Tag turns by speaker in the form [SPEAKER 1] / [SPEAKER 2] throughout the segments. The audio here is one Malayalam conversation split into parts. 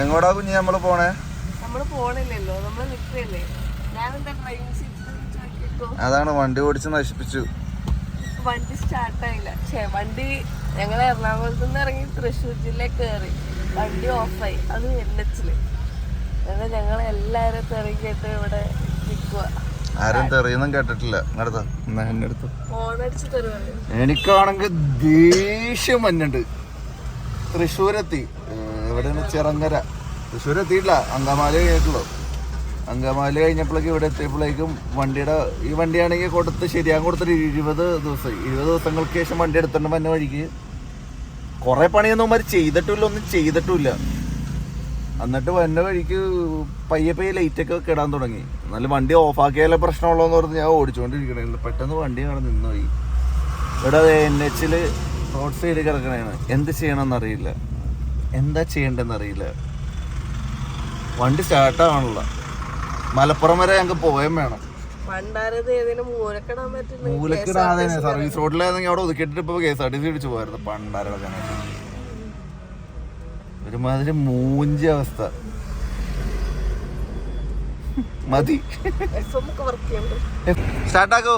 [SPEAKER 1] എങ്ങോട്ടാ കുഞ്ഞി നമ്മൾ പോണേ? അതാണ് വണ്ടി ഓടിച്ച് നശിപ്പിച്ചു.
[SPEAKER 2] വണ്ടി സ്റ്റാർട്ടായില്ല വണ്ടി ഞങ്ങൾ എറണാകുളത്ത് നിന്ന് ഇറങ്ങി തൃശ്ശൂർ ജില്ലയിൽ കയറി വണ്ടി ഓഫായി അത് എൻ എച്ചിൽ എന്നിട്ട് ഞങ്ങൾ എല്ലാവരും കേട്ട് ഇവിടെ നിൽക്കുക
[SPEAKER 1] ആരും തെറിയൊന്നും കേട്ടിട്ടില്ല. എനിക്കാണെങ്കിൽ ദേഷ്യം മഞ്ഞുണ്ട് തൃശ്ശൂരെത്തി. എവിടെയാണ് ചിറങ്ങര തൃശ്ശൂർ എത്തിയിട്ടില്ല അങ്കമാലി കഴിഞ്ഞിട്ടുള്ളൂ അങ്കമാലി കഴിഞ്ഞപ്പോഴേക്കും ഇവിടെ എത്തിയപ്പോഴേക്കും വണ്ടിയുടെ ഈ വണ്ടിയാണെങ്കിൽ കൊടുത്ത് ശരിയാൻ കൊടുത്തിട്ട് ഇരുപത് ദിവസം ഇരുപത് ദിവസങ്ങൾക്ക് ശേഷം വണ്ടി എടുത്തോണ്ട് വന്ന വഴിക്ക് കുറേ പണിയൊന്നും മാതിരി ചെയ്തിട്ടില്ല ഒന്നും ചെയ്തിട്ടില്ല. എന്നിട്ട് വന്ന വഴിക്ക് പയ്യെ പയ്യെ ലൈറ്റൊക്കെ കിടാൻ തുടങ്ങി. എന്നാലും വണ്ടി ഓഫാക്കിയാലേ പ്രശ്നമുള്ളതെന്ന് പറഞ്ഞ് ഞാൻ ഓടിച്ചുകൊണ്ടിരിക്കണേ പെട്ടെന്ന് വണ്ടി അവിടെ നിന്നുപോയി. ഇവിടെ എൻ എച്ചിൽ റോഡ് സൈഡ് കിടക്കണേണ്. എന്ത് ചെയ്യണമെന്ന് അറിയില്ല. എന്താ ചെയ്യണ്ടെന്ന് അറിയില്ല വണ്ടി സ്റ്റാർട്ടാവണല്ല മലപ്പുറം വരെ ഞങ്ങൾക്ക് പോയേം വേണം. മൂലക്കിടാതെ സർവീസ് റോഡിലായിരുന്നെങ്കിൽ അവിടെ ഒതുക്കിട്ടിട്ട് ഇപ്പൊ K S R T C ഇടിച്ചു പോയായിരുന്നു പണ്ടാരൊക്കെ ഒരുമാതിരി മൂഞ്ചി അവസ്ഥ. മതി. സ്റ്റാർട്ടാക്കോ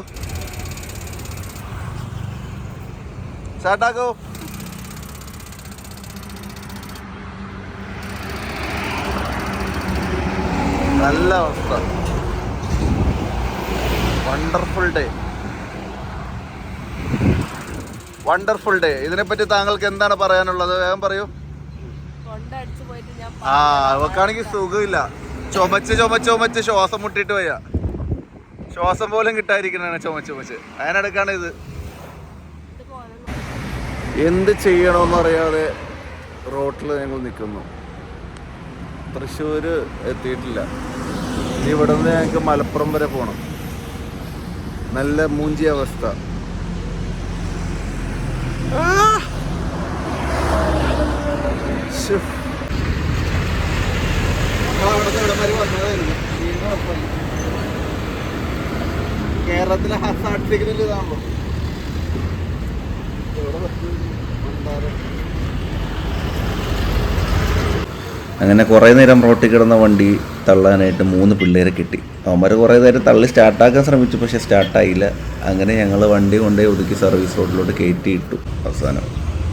[SPEAKER 1] സ്റ്റാർട്ടാക്കോ നല്ല അവസ്ഥ. വണ്ടർഫുൾ ഡേ വണ്ടർഫുൾ ഡേ ഇതിനെപ്പറ്റി താങ്കൾക്ക് എന്താണ് പറയാനുള്ളത്? വേഗം പറയൂ. ആ അവക്കാണെങ്കിൽ സുഖമില്ല. ചുമച്ച് ചുമച്ച് ചുമച്ച് ശ്വാസം മുട്ടിട്ട് പോയാ ശ്വാസം പോലും കിട്ടാതിരിക്കണ ചുമച്ച് ചുമച്ച്. അതിനെടുക്കാണ് ഇത്. എന്ത് ചെയ്യണമെന്ന് അറിയാതെ റോട്ടിൽ ഞങ്ങൾ നിൽക്കുന്നു. തൃശ്ശൂർ എത്തിയിട്ടില്ല. ഇവിടെ നിന്ന് ഞങ്ങൾക്ക് മലപ്പുറം വരെ പോകണം നല്ല മൂഞ്ചി അവസ്ഥ. കേരളത്തിലെ ഹസ്സാട്ടിലേക്ക് അവിടുന്ന് അങ്ങനെ കുറേ നേരം റോട്ടിൽ കിടന്ന വണ്ടി തള്ളാനായിട്ട് മൂന്ന് പിള്ളേരെ കിട്ടി. അവന്മാർ കുറേ നേരം തള്ളി സ്റ്റാർട്ടാക്കാൻ ശ്രമിച്ചു പക്ഷേ സ്റ്റാർട്ടായില്ല അങ്ങനെ ഞങ്ങൾ വണ്ടി കൊണ്ടുപോയി ഒതുക്കി സർവീസ് റോഡിലോട്ട് കയറ്റിയിട്ടു അവസാനം.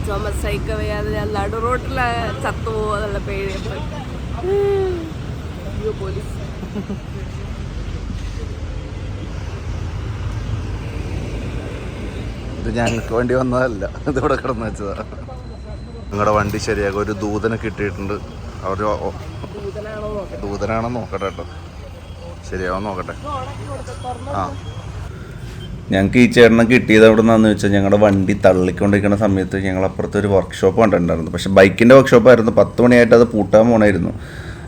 [SPEAKER 2] ചുമസൈക്ക വയ്യാതെ ഞാൻ നടു റോട്ടിൽ ചത്തുപോകുന്നുള്ള പേടിയപ്പോൾ അയ്യോ പോലീസ്.
[SPEAKER 1] ഇത് ഞങ്ങൾക്ക് വേണ്ടി വന്നതല്ല. ഇതിവിടെ കിടന്നു കിടന്ന് വെച്ചതാ. നിങ്ങളുടെ വണ്ടി ശരിയാകും ഒരു ദൂതനെ കിട്ടിയിട്ടുണ്ട്.
[SPEAKER 2] നോക്കട്ടെ
[SPEAKER 1] ദൂതനാണെന്ന് നോക്കട്ടെ കേട്ടോ. ശരിയാവും നോക്കട്ടെ. ആ. ഞങ്ങൾക്ക് ഈ ചേട്ടനെ കിട്ടിയത് എവിടെ നിന്നാന്ന് വെച്ചാൽ ഞങ്ങളുടെ വണ്ടി തള്ളിക്കൊണ്ടിരിക്കുന്ന സമയത്ത് ഞങ്ങൾ അപ്പുറത്ത് ഒരു വർക്ക്ഷോപ്പ് കണ്ടിട്ടുണ്ടായിരുന്നു. പക്ഷെ ബൈക്കിന്റെ വർക്ക്ഷോപ്പായിരുന്നു പത്ത് മണിയായിട്ട് അത് പൂട്ടാൻ പോണായിരുന്നു.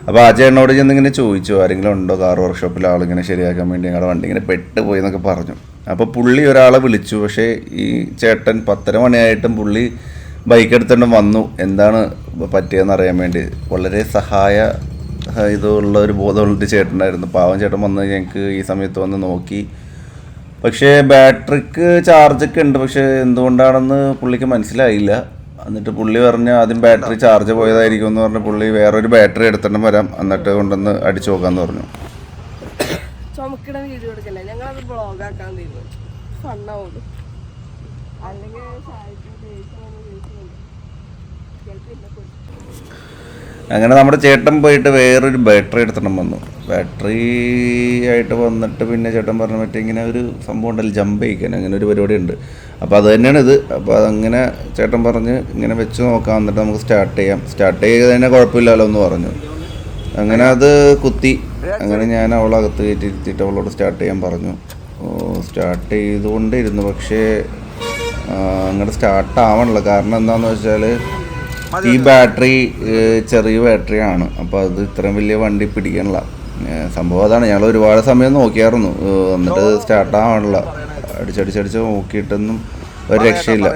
[SPEAKER 1] അപ്പോൾ ആ ചേട്ടനോട് ചെന്ന് ഇങ്ങനെ ചോദിച്ചു ആരെങ്കിലും ഉണ്ടോ കാർ വർക്ക്ഷോപ്പിൽ ആളിങ്ങനെ ശരിയാക്കാൻ വേണ്ടി ഞങ്ങളുടെ വണ്ടി ഇങ്ങനെ പെട്ട് പോയി എന്നൊക്കെ പറഞ്ഞു. അപ്പോൾ പുള്ളി ഒരാളെ വിളിച്ചു. പക്ഷേ ഈ ചേട്ടൻ പത്തര മണിയായിട്ടും പുള്ളി ബൈക്ക് എടുത്തുകൊണ്ട് വന്നു. എന്താണ് പറ്റിയതെന്ന് അറിയാൻ വേണ്ടി. വളരെ സഹായ ഇതുള്ള ഒരു ബോധമുള്ള ചേട്ടനായിരുന്നു. പാവം ചേട്ടൻ വന്ന് ഞങ്ങൾക്ക് ഈ സമയത്ത് വന്ന് നോക്കി. പക്ഷേ ബാറ്ററിക്ക് ചാർജൊക്കെ ഉണ്ട്. പക്ഷേ എന്തുകൊണ്ടാണെന്ന് പുള്ളിക്ക് മനസ്സിലായില്ല. എന്നിട്ട് പുള്ളി പറഞ്ഞ് ആദ്യം ബാറ്ററി ചാർജ് പോയതായിരിക്കും എന്ന് പറഞ്ഞ് പുള്ളി വേറൊരു ബാറ്ററി എടുത്തിട്ട് വരാം. എന്നിട്ട് കൊണ്ടുവന്ന് അടിച്ചു നോക്കാന്ന് പറഞ്ഞു.
[SPEAKER 2] ചുമക്കിട വീഡിയോ എടുക്കല്ലേ? ഞങ്ങളത് ബ്ലോഗാക്കാൻ തീരുമാനിച്ചു. ഫണ്ണാവുള്ളൂ അല്ലെങ്കിൽ സാഹിത്യം ദേഷ്യം വന്ന് ദേഷ്യം വന്നു. ചിലപ്പോ ഇല്ല കൊച്ചു.
[SPEAKER 1] അങ്ങനെ നമ്മുടെ ചേട്ടൻ പോയിട്ട് വേറൊരു ബാറ്ററി എടുത്തണം വന്നു. ബാറ്ററി ആയിട്ട് വന്നിട്ട് പിന്നെ ചേട്ടൻ പറഞ്ഞു മറ്റേ ഇങ്ങനെ ഒരു സംഭവം ഉണ്ടല്ലോ ജമ്പ് ചെയ്യിക്കാൻ. അങ്ങനെ ഒരു പരിപാടി ഉണ്ട് അപ്പോൾ അത് തന്നെയാണ് ഇത്. അപ്പോൾ അതങ്ങനെ ചേട്ടൻ പറഞ്ഞ് ഇങ്ങനെ വെച്ച് നോക്കാം എന്നിട്ട് നമുക്ക് സ്റ്റാർട്ട് ചെയ്യാം. സ്റ്റാർട്ട് ചെയ്ത് തന്നെ കുഴപ്പമില്ലല്ലോ എന്ന് പറഞ്ഞു. അങ്ങനെ അത് കുത്തി. അങ്ങനെ ഞാൻ അവളകത്ത് കയറ്റിയിട്ട് അവളോട് സ്റ്റാർട്ട് ചെയ്യാൻ പറഞ്ഞു. സ്റ്റാർട്ട് ചെയ്തുകൊണ്ടിരുന്നു. പക്ഷേ അങ്ങോട്ട് സ്റ്റാർട്ട് ആവണല്ലോ കാരണം എന്താണെന്ന് വെച്ചാൽ ഈ ബാറ്ററി ചെറിയ ബാറ്ററി ആണ്. അപ്പോൾ അത് ഇത്രയും വലിയ വണ്ടി പിടിക്കാനുള്ള സംഭവം അതാണ്. ഞങ്ങൾ ഒരുപാട് സമയം നോക്കിയായിരുന്നു. എന്നിട്ട് സ്റ്റാർട്ട് ആവാനുള്ള. അടിച്ചടിച്ചടിച്ച് നോക്കിയിട്ടൊന്നും ഒരു രക്ഷയില്ല.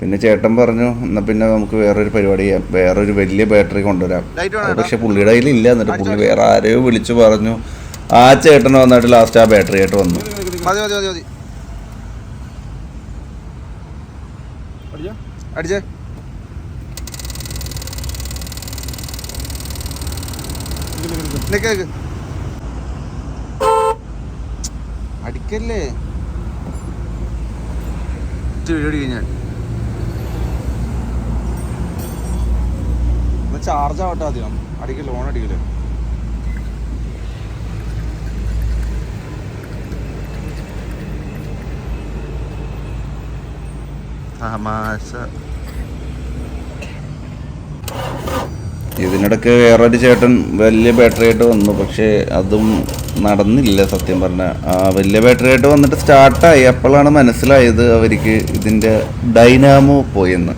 [SPEAKER 1] പിന്നെ ചേട്ടൻ പറഞ്ഞു എന്നാൽ പിന്നെ നമുക്ക് വേറൊരു പരിപാടി ചെയ്യാം. വേറൊരു വലിയ ബാറ്ററി കൊണ്ടുവരാം. പക്ഷെ പുള്ളിയുടെ കയ്യിൽ ഇല്ല. എന്നിട്ട് പുള്ളി വേറെ ആരെയോ വിളിച്ചു പറഞ്ഞു ആ ചേട്ടൻ വന്നിട്ട് ലാസ്റ്റ് ആ ബാറ്ററി ആയിട്ട് വന്നു.
[SPEAKER 3] അടിച്ചേ?
[SPEAKER 1] നിക്ക് അടിക്കല്ലേ? വീഡിയോ ഞാൻ. ചാർജ് ആവട്ടെ ആദ്യം. അടിക്കൽ ലോൺ അടിക്കല്ലേ തമാശ. ഇതിനിടയ്ക്ക് വേറൊരു ചേട്ടൻ വലിയ ബാറ്ററി ആയിട്ട് വന്നു പക്ഷേ അതും നടന്നില്ല സത്യം പറഞ്ഞ. ആ വലിയ ബാറ്ററി ആയിട്ട് വന്നിട്ട് സ്റ്റാർട്ടായി. അപ്പോഴാണ് മനസ്സിലായത് അവർക്ക് ഇതിന്റെ ഡൈനാമോ പോയെന്ന്.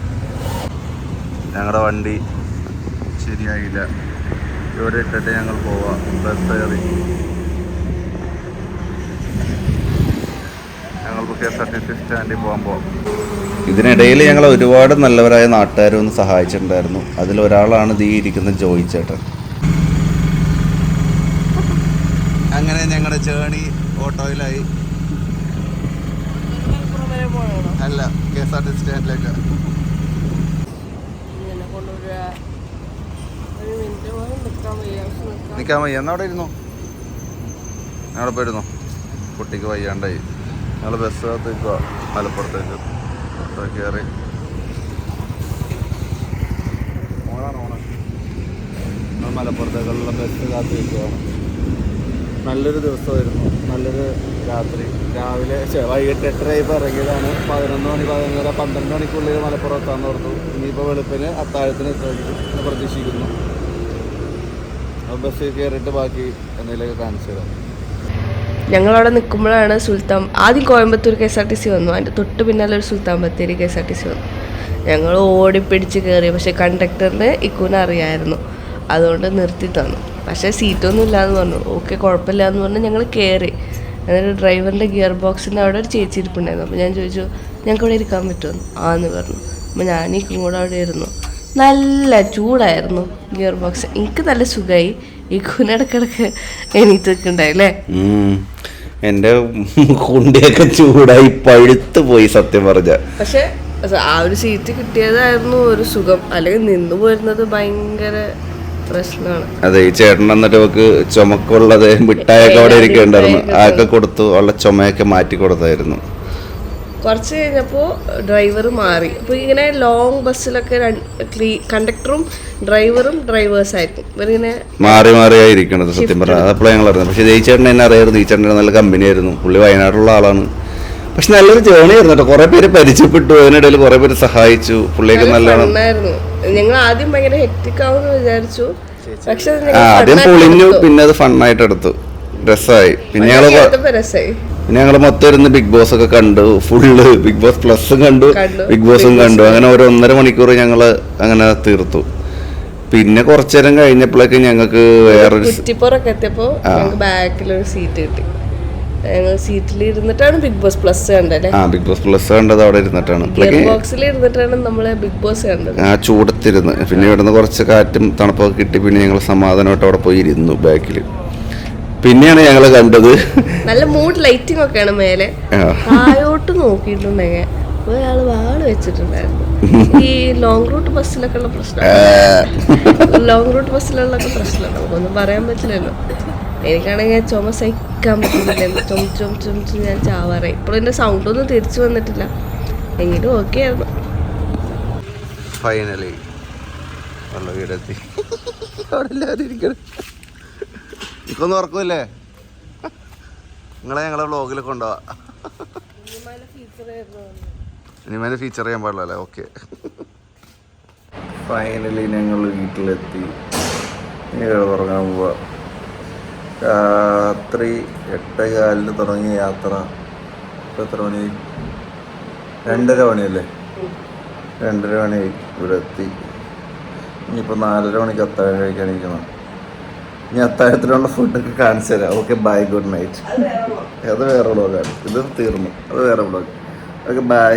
[SPEAKER 1] ഞങ്ങളുടെ വണ്ടി ശരിയായില്ല. ഇവിടെ ഇട്ടിട്ട് ഞങ്ങൾ പോവാം. ബസ് കയറി. ഞങ്ങൾക്ക് K S R T C സ്റ്റാൻഡിൽ പോകാൻ പോവാം. ഇതിനിടയിൽ ഞങ്ങൾ ഒരുപാട് നല്ലവരായ നാട്ടുകാരും ഒന്ന് സഹായിച്ചിട്ടുണ്ടായിരുന്നു. അതിലൊരാളാണ് ദീ ഇരിക്കുന്ന ജോയി ചേട്ടൻ. അങ്ങനെ ഞങ്ങളുടെ ചേണി ഓട്ടോയിലായി. അല്ല കെ എസ് ആർ ടി സ്റ്റാൻഡിലേക്ക്.
[SPEAKER 2] നിൽക്കാൻ വയ്യ
[SPEAKER 1] എന്നാ അവിടെ ഇരുന്നു? അവിടെ പോയിരുന്നു കുട്ടിക്ക് വയ്യാണ്ടായി. ഞങ്ങൾ ബസ് നിൽക്കുക മലപ്പുറത്തേക്ക്. കയറി മലപ്പുറത്തേക്കുള്ള ബസ് കാത്തിരിക്കുകയാണ് നല്ലൊരു ദിവസമായിരുന്നു. നല്ലൊരു രാത്രി. രാവിലെ വൈകിട്ട് ഇപ്പോൾ ഇറങ്ങിയതാണ്. പതിനൊന്ന് മണി പതിനൊന്നര പന്ത്രണ്ട് മണിക്കുള്ളിൽ മലപ്പുറം എത്താൻ ഓർത്തു. ഇനിയിപ്പോൾ വെളുപ്പിന് അത്താഴത്തിന് എത്താൻ പ്രതീക്ഷിക്കുന്നു. അപ്പോൾ ബസ്സിൽ കയറിയിട്ട് ബാക്കി എന്തെങ്കിലുമൊക്കെ കാണിച്ചു തരാം.
[SPEAKER 2] ഞങ്ങളവിടെ നിൽക്കുമ്പോഴാണ് സുൽത്താൻ ആദ്യം Coimbatore K S R T C വന്നു. അതിന്റെ തൊട്ട് പിന്നാലെ ഒരു Sultan Bathery K S R T C വന്നു. ഞങ്ങൾ ഓടിപ്പിടിച്ച് കയറി പക്ഷേ കണ്ടക്ടറിന് ഇക്കൂനെ അറിയായിരുന്നു. അതുകൊണ്ട് നിർത്തി തന്നു. പക്ഷേ സീറ്റൊന്നും ഇല്ലാന്ന് പറഞ്ഞു. ഓക്കെ കുഴപ്പമില്ല എന്ന് പറഞ്ഞ് ഞങ്ങൾ കയറി. എന്നിട്ട് ഡ്രൈവറിന്റെ ഗിയർ ബോക്സിന്റെ അവിടെ ഒരു ചേച്ചി ഇരിപ്പുണ്ടായിരുന്നു. അപ്പോൾ ഞാൻ ചോദിച്ചു ഞങ്ങൾക്ക് ഇവിടെ ഇരിക്കാൻ പറ്റുമെന്ന് ആന്ന് പറഞ്ഞു. അപ്പോൾ ഞാൻ കൂടെ അവിടെ ഇരുന്നു. നല്ല ചൂടായിരുന്നു ഗിയർ ബോക്സ്. എനിക്ക് നല്ല സുഖമായി. ഇക്കുനെ ഇടക്കിടക്ക് എണീറ്റൊക്കെ ഉണ്ടായില്ലേ
[SPEAKER 1] എന്റെ കുണ്ടിയൊക്കെ ചൂടായി പഴുത്തു പോയി സത്യം പറഞ്ഞ.
[SPEAKER 2] പക്ഷെ ആ ഒരു സീറ്റ് കിട്ടിയതായിരുന്നു ഒരു സുഖം. അല്ലെങ്കിൽ നിന്നു പോരുന്നത് ഭയങ്കര പ്രശ്നമാണ്.
[SPEAKER 1] അതെ ഈ ചേട്ടൻ എന്നിട്ട് നമുക്ക് ചുമക്കുള്ളത് മിഠായൊക്കെ അവിടെ ഇരിക്കുന്നുണ്ടായിരുന്നു അതൊക്കെ കൊടുത്തു ഉള്ള ചുമയൊക്കെ മാറ്റി കൊടുത്തായിരുന്നു.
[SPEAKER 2] കുറച്ച് കഴിഞ്ഞപ്പോൾ ഡ്രൈവർ മാറി. അപ്പോൾ ഇങ്ങനെ ലോങ് ബസ്സിലൊക്കെ കണ്ടക്ടറും ഡ്രൈവറും ഡ്രൈവേഴ്സ് ആയിരിക്കും. ഇവരിങ്ങനെ
[SPEAKER 1] മാറി മാറിയായിരിക്കണത് സത്യം പറഞ്ഞാൽ അതപ്പോഴേ ഞങ്ങൾ അറിഞ്ഞത്. പക്ഷേ ജയിച്ചേട്ടൻ എന്നെ അറിയായിരുന്നു. ഈ ചേട്ടൻ നല്ല കമ്പനി ആയിരുന്നു. പുള്ളി വയനാട്ടിലുള്ള ആളാണ്. പക്ഷെ നല്ലൊരു ജേണി ആയിരുന്നു കേട്ടോ. കുറെ പേര് പരിചയപ്പെട്ടു. അതിനിടയിൽ കുറെ പേര് സഹായിച്ചു. പുള്ളിയൊക്കെ നല്ലോണം
[SPEAKER 2] ഫണ്ണായിരുന്നു ഞങ്ങൾ ആദ്യം ഭയങ്കര ഹെക്ടിക് ആവുമെന്ന് വിചാരിച്ചു. പക്ഷെ
[SPEAKER 1] ആദ്യം പൊളിഞ്ഞു പിന്നെ അത് ഫണ്ണായിട്ട് എടുത്തു. രസമായി പിന്നെ ഞങ്ങൾ പിന്നെ ഞങ്ങൾ മൊത്തം ഇരുന്ന് ബിഗ് ബോസ് ഒക്കെ കണ്ടു. ഫുള്ള് ബിഗ് ബോസ് പ്ലസും കണ്ടു. ബിഗ് ബോസും കണ്ടു. അങ്ങനെ ഒരു ഒന്നര മണിക്കൂർ ഞങ്ങൾ അങ്ങനെ തീർത്തു. പിന്നെ കുറച്ചു നേരം കഴിഞ്ഞപ്പോഴേക്ക് ഞങ്ങൾക്ക് വേറൊരു
[SPEAKER 2] കുറ്റിപ്പുറൊക്കെ എത്തിയപ്പോൾ ബാക്കിലൊരു സീറ്റ് കിട്ടി. ഞങ്ങൾ സീറ്റിൽ ഇരുന്നിട്ടാണ് ബിഗ് ബോസ് പ്ലസ് കണ്ടല്ലേ
[SPEAKER 1] ആ ബിഗ് ബോസ് പ്ലസ് കണ്ടത് അവിടെ ഇരുന്നിട്ടാണ്.
[SPEAKER 2] ബോക്സിൽ ഇരുന്നിട്ടാണ് നമ്മളെ ബിഗ് ബോസ് കണ്ടത്.
[SPEAKER 1] ആ ചൂടത്തിരുന്ന്. പിന്നെ ഇവിടുന്ന് കുറച്ച് കാറ്റും തണുപ്പൊക്കെ കിട്ടി. പിന്നെ ഞങ്ങൾ സമാധാനമായിട്ട് അവിടെ പോയി ഇരുന്നു ബാക്കിൽ പിന്നെയാണ് ഞങ്ങൾ കണ്ടത്.
[SPEAKER 2] നല്ല മൂഡ് ലൈറ്റിംഗ് ഒക്കെയാണ് മേലെ.
[SPEAKER 1] ആയോട്ട്
[SPEAKER 2] താഴോട്ട് നോക്കിയിട്ടുണ്ടെങ്കിൽ ഒരാൾ വാൾ വെച്ചിട്ടുണ്ടായിരുന്നു. ഈ ലോങ് റൂട്ട് ബസ്സിലൊക്കെ ഉള്ള പ്രശ്നം. ലോങ് റൂട്ട് ബസ്സിലുള്ളൊക്കെ പ്രശ്നമാണ് നമുക്കൊന്നും പറയാൻ പറ്റില്ലല്ലോ. എനിക്കാണെങ്കിൽ ചുമ സഹിക്കാൻ പറ്റുന്നില്ല ചുമ ചുമ ചുമച്ച് ഞാൻ ചാവാറായി. ഇപ്പോഴും എന്റെ സൗണ്ടൊന്നും തിരിച്ചു വന്നിട്ടില്ല. എങ്കിലും ഓക്കെ ആയിരുന്നു.
[SPEAKER 1] ഫൈനലി വീടെത്തി അവിടെ എല്ലാവരും ഇരിക്കണം. എനിക്കൊന്നും ഉറക്കൂല്ലേ? നിങ്ങളെ ഞങ്ങളെ വ്ളോഗിൽ കൊണ്ടുപോവാ. ഇനിമേലെ ഫീച്ചർ ചെയ്യാൻ പാടില്ല അല്ലേ ഓക്കെ ഫൈനലി ഞങ്ങൾ വീട്ടിലെത്തി. ഇനി ഉറങ്ങാൻ പോവാ. രാത്രി എട്ട് കാലിന് തുടങ്ങിയ യാത്ര. ഇപ്പം എത്ര മണി? രണ്ടര മണിയല്ലേ? രണ്ടര മണി ഇവിടെ എത്തി. ഇനിയിപ്പോൾ നാലര മണിക്ക് അത്താഴം കഴിക്കാനിരിക്കണം. ഇനി അത്താഴത്തിനുള്ള ഫുഡൊക്കെ കാണിച്ചു തരാം. ഓക്കെ ബൈ ഗുഡ് നൈറ്റ് അത് വേറെ വ്ളോഗാണ് ഇത് തീർന്നു. അത് വേറെ വ്ളോഗ് ഓക്കെ ബൈ